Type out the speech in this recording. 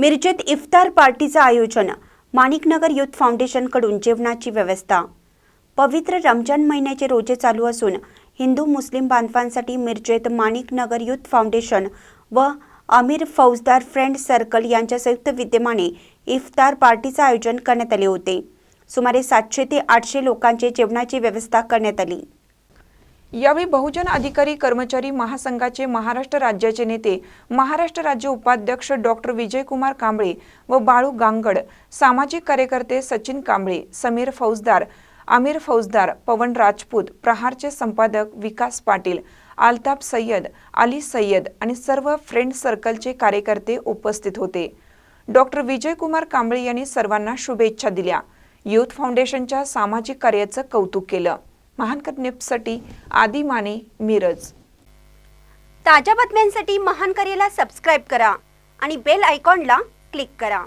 मिरजेत इफ्तार पार्टीचं आयोजन माणिकनगर युथ फाउंडेशनकडून जेवणाची व्यवस्था. पवित्र रमजान महिन्याचे रोजे चालू असून हिंदू मुस्लिम बांधवांसाठी मिरजेत माणिकनगर युथ फाउंडेशन व अमीर फौजदार फ्रेंड सर्कल यांच्या संयुक्त विद्यमाने इफ्तार पार्टीचं आयोजन करण्यात आले होते. सुमारे सातशे ते आठशे लोकांचे जेवणाची व्यवस्था करण्यात आली. यावेळी बहुजन अधिकारी कर्मचारी महासंघाचे महाराष्ट्र राज्याचे नेते महाराष्ट्र राज्य उपाध्यक्ष डॉक्टर विजयकुमार कांबळे व बाळू गांगड सामाजिक कार्यकर्ते सचिन कांबळे समीर फौजदार आमिर फौजदार पवन राजपूत प्रहारचे संपादक विकास पाटील आलताफ सय्यद अली सय्यद आणि सर्व फ्रेंड सर्कलचे कार्यकर्ते उपस्थित होते. डॉक्टर विजयकुमार कांबळे यांनी सर्वांना शुभेच्छा दिल्या. युथ फाउंडेशनच्या सामाजिक कार्याचं कौतुक केलं. महानकर निप्ससाठी आदी माने मिरज. ताज्या बातम्यांसाठी महान करेला सबस्क्राईब करा आणि बेल आयकॉनला क्लिक करा.